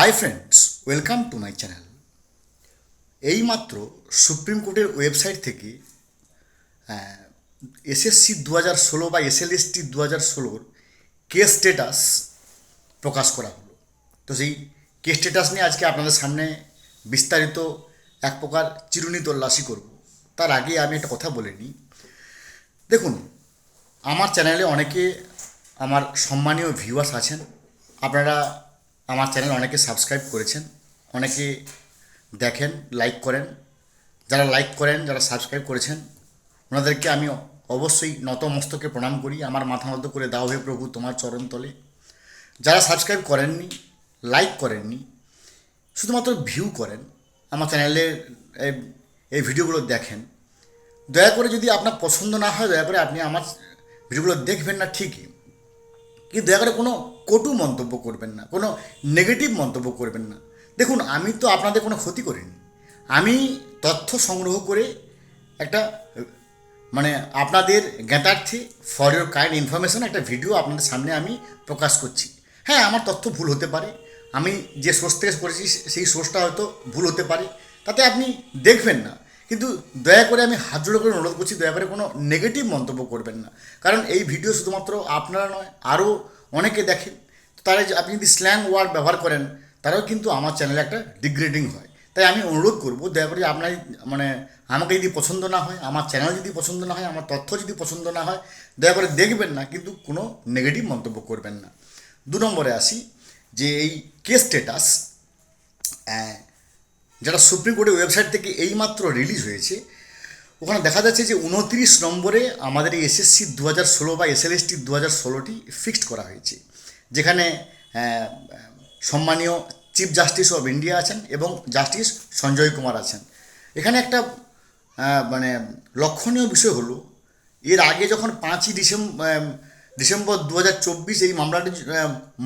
Hi friends welcome to my channel এইমাত্র supreme কোর্টের website থেকে এসএসসি দু হাজার ষোলো বা এসএলএসটি দু হাজার ষোলোর কেস স্টেটাস প্রকাশ করা হলো। তো সেই কেস স্টেটাস নিয়ে আজকে আপনাদের সামনে বিস্তারিত এক প্রকার চিরুনি তল্লাশি করব। তার আগে আমি একটা কথা বলে নিই। দেখুন, আমার চ্যানেলে অনেকে আমার সম্মানীয় ভিউয়ার্স আছেন। আপনারা আমার চ্যানেল অনেকে সাবস্ক্রাইব করেছেন, অনেকে দেখেন লাইক করেন। যারা লাইক করেন, যারা সাবস্ক্রাইব করেছেন, ওনাদেরকে আমি অবশ্যই নতমস্তকে প্রণাম করি। আমার মাথা নত করে দাও হে প্রভু তোমার চরণ তলে। যারা সাবস্ক্রাইব করেননি লাইক করেননি, শুধুমাত্র ভিউ করেন, আমার চ্যানেলের এই ভিডিওগুলো দেখেন। দয়া করে যদি আপনার পছন্দ না হয়, দয়া করে আপনি আমার ভিডিওগুলো দেখবেন না ঠিকই। কিন্তু দয়া করে কোনো কটু মন্তব্য করবেন না, কোনো নেগেটিভ মন্তব্য করবেন না। দেখুন, আমি তো আপনাদের কোনো ক্ষতি করিনি। আমি তথ্য সংগ্রহ করে একটা মানে আপনাদের জ্ঞাতার্থে ফর ইউর কাইন্ড ইনফরমেশন একটা ভিডিও আপনাদের সামনে আমি প্রকাশ করছি। হ্যাঁ আমার তথ্য ভুল হতে পারে। আমি যে সোর্স থেকে করেছি, সেই সোর্সটা হয়তো ভুল হতে পারে। তাতে আপনি দেখবেন না। কিন্তু দয়া করে আমি হাত জোড়ো করে অনুরোধ করছি, দয়া করে কোনো নেগেটিভ মন্তব্য করবেন না। কারণ এই ভিডিও শুধুমাত্র আপনারা নয় আরও অনেকে দেখেন। তারা আপনি যদি স্ল্যাং ওয়ার্ড ব্যবহার করেন, তারাও কিন্তু আমার চ্যানেলে একটা ডিগ্রেডিং হয়। তাই আমি অনুরোধ করব, দয়া করে আপনার মানে আমাকে যদি পছন্দ না হয়, আমার চ্যানেল যদি পছন্দ না হয়, আমার তথ্য যদি পছন্দ না হয়, দয়া করে দেখবেন না, কিন্তু কোনো নেগেটিভ মন্তব্য করবেন না। দু নম্বরে আসি, যে এই কেস স্টেটাস যেটা সুপ্রিম কোর্টের ওয়েবসাইট থেকে এইমাত্র রিলিজ হয়েছে, ওখানে দেখা যাচ্ছে যে উনত্রিশ নম্বরে আমাদের এই এসএসসি দু হাজার ষোলো বা এসএলএসটি দু হাজার ষোলোটি ফিক্সড করা হয়েছে, যেখানে সম্মানীয় চিফ জাস্টিস অফ ইন্ডিয়া আছেন এবং জাস্টিস সঞ্জয় কুমার আছেন। এখানে একটা মানে লক্ষণীয় বিষয় হলো, এর আগে যখন পাঁচই ডিসেম্বর ডিসেম্বর দু হাজার চব্বিশ এই মামলাটি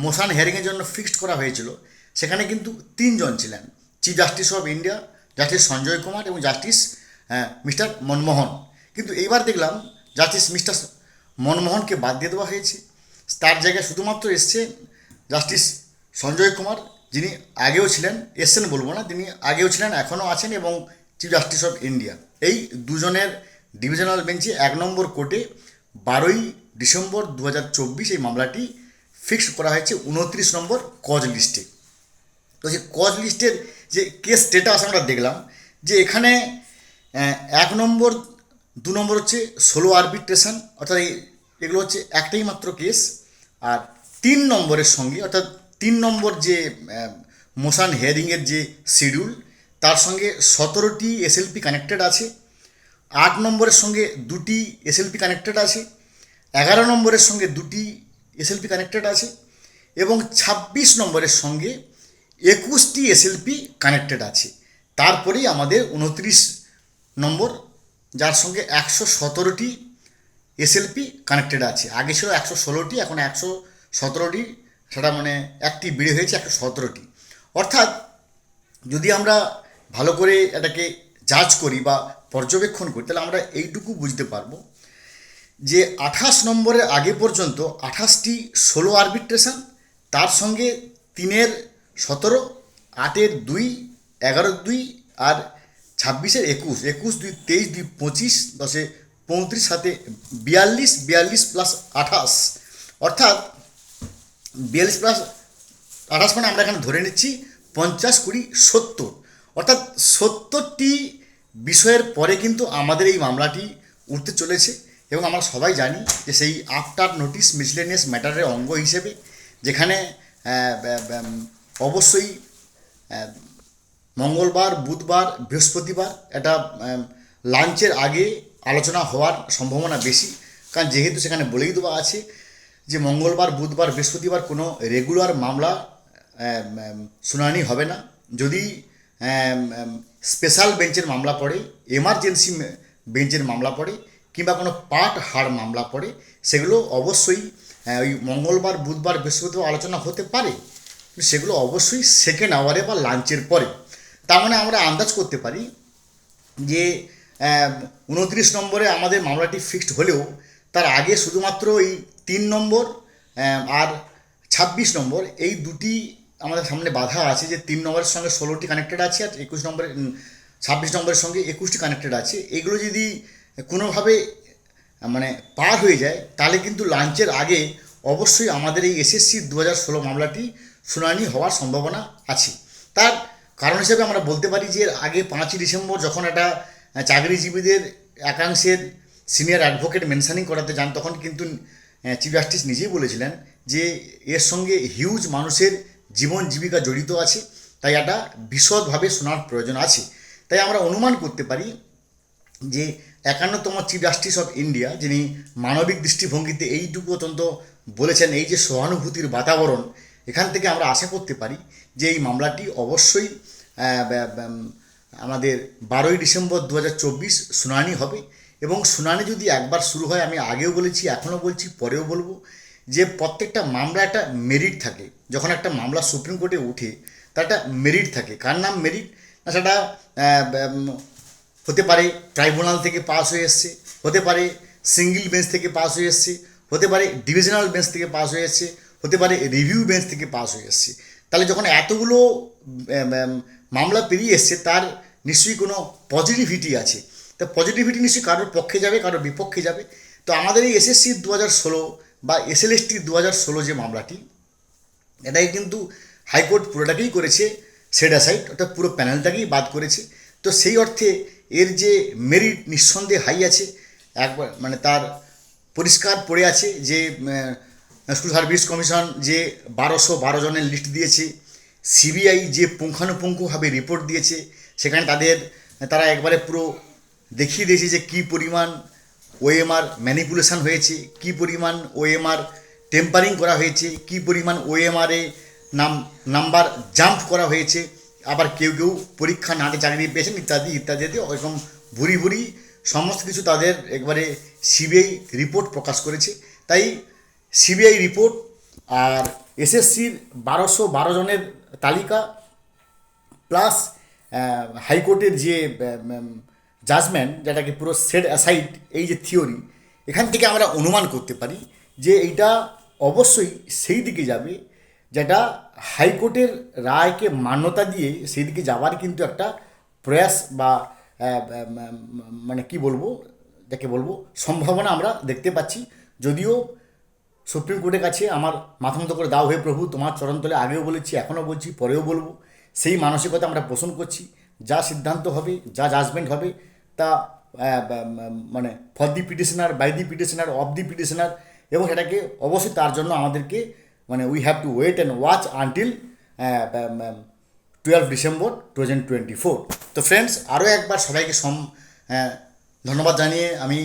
মোশান হেয়ারিংয়ের জন্য ফিক্সড করা হয়েছিল, সেখানে কিন্তু তিনজন ছিলেন। Chief justice of India justice Sanjay Kumar এবং জাস্টিস মিস্টার মনমোহন কিন্তু এইবার দেখলাম জাস্টিস মিস্টার মনমোহনকে বাদ দিয়ে দেওয়া হয়েছে। তার জায়গায় শুধুমাত্র এসছে জাস্টিস সঞ্জয় কুমার যিনি আগেও ছিলেন, এসছেন বলব না, তিনি আগেও ছিলেন, এখনও আছেন এবং চিফ জাস্টিস অফ ইন্ডিয়া এই দুজনের ডিভিশনাল বেঞ্চে এক নম্বর কোর্টে বারোই ডিসেম্বর দু হাজার চব্বিশ এই মামলাটি ফিক্সড করা হয়েছে, উনত্রিশ নম্বর কজ লিস্টে তো যে কজ লিস্টের যে কেস স্টেটাস আমরা দেখলাম, যে এখানে এক নম্বর, দু নম্বর হচ্ছে ষোলো আরবিট্রেশন অর্থাৎ এগুলো হচ্ছে একটাই মাত্র কেস আর তিন নম্বরের সঙ্গে, অর্থাৎ তিন নম্বর যে মোশান হেয়ারিংয়ের যে শিডিউল তার সঙ্গে সতেরোটি এসএলপি কানেক্টেড আছে, আট নম্বরের সঙ্গে দুটি এসএলপি কানেক্টেড আছে, এগারো নম্বরের সঙ্গে দুটি এসএলপি কানেক্টেড আছে, এবং ছাব্বিশ নম্বরের সঙ্গে একুশটি এসএলপি কানেক্টেড আছে। তারপরেই আমাদের উনত্রিশ নম্বর, যার সঙ্গে একশো সতেরোটি এসএলপি কানেক্টেড আছে। আগে ছিল একশো ষোলোটি, এখন একশো সতেরোটি, সেটা মানে একটি বেড়ে হয়েছে একশো সতেরোটি। অর্থাৎ যদি আমরা ভালো করে এটাকে জাজ করি বা পর্যবেক্ষণ করি, তাহলে আমরা এইটুকু বুঝতে পারব যে আঠাশ নম্বরের আগে পর্যন্ত আঠাশটি ষোলো আরবিট্রেশন তার সঙ্গে তিনের সতেরো, আটের দুই, এগারো দুই আর ছাব্বিশের একুশ। একুশ দুই তেইশ দুই পঁচিশ, দশে পঁয়ত্রিশ সাথে বিয়াল্লিশ বিয়াল্লিশ প্লাস আঠাশ। অর্থাৎ বিয়াল্লিশ প্লাস আঠাশ মানে আমরা এখানে ধরে নিচ্ছি পঞ্চাশ কুড়ি সত্তর। অর্থাৎ সত্তরটি বিষয়ের পরে কিন্তু আমাদের এই মামলাটি উঠতে চলেছে এবং আমরা সবাই জানি যে সেই আফটার নোটিশ মিসলেনিয়াস ম্যাটারের অঙ্গ হিসেবে যেখানে অবশ্যই মঙ্গলবার, বুধবার, বৃহস্পতিবার এটা লাঞ্চের আগে আলোচনা হওয়ার সম্ভাবনা বেশি। কারণ যেহেতু সেখানে বলেই দেওয়া আছে যে মঙ্গলবার, বুধবার, বৃহস্পতিবার কোনো রেগুলার মামলা শুনানি হবে না। যদি স্পেশাল বেঞ্চের মামলা পড়ে, এমার্জেন্সি বেঞ্চের মামলা পড়ে কিংবা কোনো পার্ট হার মামলা পড়ে, সেগুলো অবশ্যই ওই মঙ্গলবার, বুধবার, বৃহস্পতিবার আলোচনা হতে পারে। সেগুলো অবশ্যই সেকেন্ড আওয়ারে বা লাঞ্চের পরে। তার মানে আমরা আন্দাজ করতে পারি যে উনত্রিশ নম্বরে আমাদের মামলাটি ফিক্সড হলেও তার আগে শুধুমাত্র এই তিন নম্বর আর ছাব্বিশ নম্বর, এই দুটি আমাদের সামনে বাধা আছে যে তিন নম্বরের সঙ্গে ষোলোটি কানেক্টেড আছে আর একুশ নম্বরের ছাব্বিশ নম্বরের সঙ্গে একুশটি কানেক্টেড আছে। এগুলো যদি কোনোভাবে মানে পার হয়ে যায়, তাহলে কিন্তু লাঞ্চের আগে অবশ্যই আমাদের এই এসএসসি দু হাজার ষোলো মামলাটি শুনানি হওয়ার সম্ভাবনা আছে। তার কারণ হিসেবে আমরা বলতে পারি যে, আগে পাঁচই ডিসেম্বর যখন একটা চাকরিজীবীদের একাংশের সিনিয়র অ্যাডভোকেট মেনশানিং করাতে যান, তখন কিন্তু চিফ জাস্টিস নিজেই বলেছিলেন যে, এর সঙ্গে হিউজ মানুষের জীবন জীবিকা জড়িত আছে, তাই একটা বিশদভাবে শোনার প্রয়োজন আছে। তাই আমরা অনুমান করতে পারি যে, একান্নতম চিফ জাস্টিস অফ ইন্ডিয়া, যিনি মানবিক দৃষ্টিভঙ্গিতে এইটুকু অত্যন্ত বলেছেন, এই যে সহানুভূতির বাতাবরণ এখান থেকে আমরা আশা করতে পারি যে এই মামলাটি অবশ্যই আমাদের বারোই ডিসেম্বর দু হাজার চব্বিশ শুনানি হবে এবং শুনানি যদি একবার শুরু হয়, আমি আগেও বলেছি, এখনও বলছি, পরেও বলব যে প্রত্যেকটা মামলা একটা মেরিট থাকে। যখন একটা মামলা সুপ্রিম কোর্টে উঠে তার একটা মেরিট থাকে। কার নাম মেরিট না, সেটা হতে পারে ট্রাইব্যুনাল থেকে পাস হয়ে এসছে, হতে পারে সিঙ্গেল বেঞ্চ থেকে পাস হয়ে এসছে, হতে পারে ডিভিশনাল বেঞ্চ থেকে পাস হয়ে এসছে হতে পারে রিভিউ বেঞ্চ থেকে পাস হয়ে এসছে। তাহলে যখন এতগুলো মামলা পেরিয়ে এসছে, তার নিশ্চয়ই কোনো পজিটিভিটি আছে। তা পজিটিভিটি নিশ্চয়ই কারোর পক্ষে যাবে, কারোর বিপক্ষে যাবে। তো আমাদের এই এসএসসি দু হাজার ষোলো বা এসএলএসটি দু হাজার ষোলো যে মামলাটি এটাই কিন্তু হাইকোর্ট পুরোটাকেই করেছে সেট অ্যাসাইড অর্থাৎ পুরো প্যানেলটাকেই বাদ করেছে। তো সেই অর্থে এর যে মেরিট নিঃসন্দেহে হাই আছে, একবার মানে তার পরিষ্কার পড়ে আছে যে স্কুল সার্ভিস কমিশন যে বারোশো বারো জনের লিস্ট দিয়েছে সিবিআই যে পুঙ্খানুপুঙ্খভাবে রিপোর্ট দিয়েছে, সেখানে তাদের, তারা একবারে পুরো দেখিয়ে দিয়েছে যে কী পরিমাণ ওএমআর ম্যানিপুলেশন হয়েছে, কী পরিমাণ ওএমআর টেম্পারিং করা হয়েছে, কী পরিমাণ ওএমআরে নাম নাম্বার জাম্প করা হয়েছে, আবার কেউ কেউ পরীক্ষা না চাকরি পেয়েছেন ইত্যাদি ইত্যাদিতে ওরকম ভুরি ভুরি সমস্ত কিছু তাদের একবারে সিবিআই রিপোর্ট প্রকাশ করেছে। তাই সিবিআই রিপোর্ট আর এসএসসির বারোশো বারো জনের তালিকা, প্লাস হাইকোর্টের যে জাজমেন্ট, যেটাকে পুরো সেট অ্যাসাইড এই যে থিওরি এখান থেকে আমরা অনুমান করতে পারি যে এইটা অবশ্যই সেই দিকে যাবে যেটা হাইকোর্টের রায়কে মান্যতা দিয়ে সেই দিকে যাওয়ার কিন্তু একটা প্রয়াস বা মানে কি বলব, যাকে বলব, সম্ভাবনা আমরা দেখতে পাচ্ছি। যদিও সুপ্রিম কোর্টের কাছে আমার মাথা মতো করে দাও হয়ে প্রভু, তোমার চরণতলে আগেও বলেছি এখনও বলছি, পরেও বলব। সেই মানসিকতা আমরা পোষণ করছি। যা সিদ্ধান্ত হবে, যা জাজমেন্ট হবে, তা মানে for the petitioner by the petitioner of the petitioner এবং সেটাকে অবশ্যই তার জন্য আমাদেরকে মানে we have to wait and watch until twelve December two thousand twenty four তো ফ্রেন্ডস আরও একবার সবাইকে সম ধন্যবাদ জানিয়ে আমি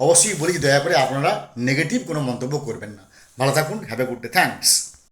অবশ্যই বলি দয়া করে আপনারা নেগেটিভ কোনো মন্তব্য করবেন না। ভালো থাকুন have a good day thanks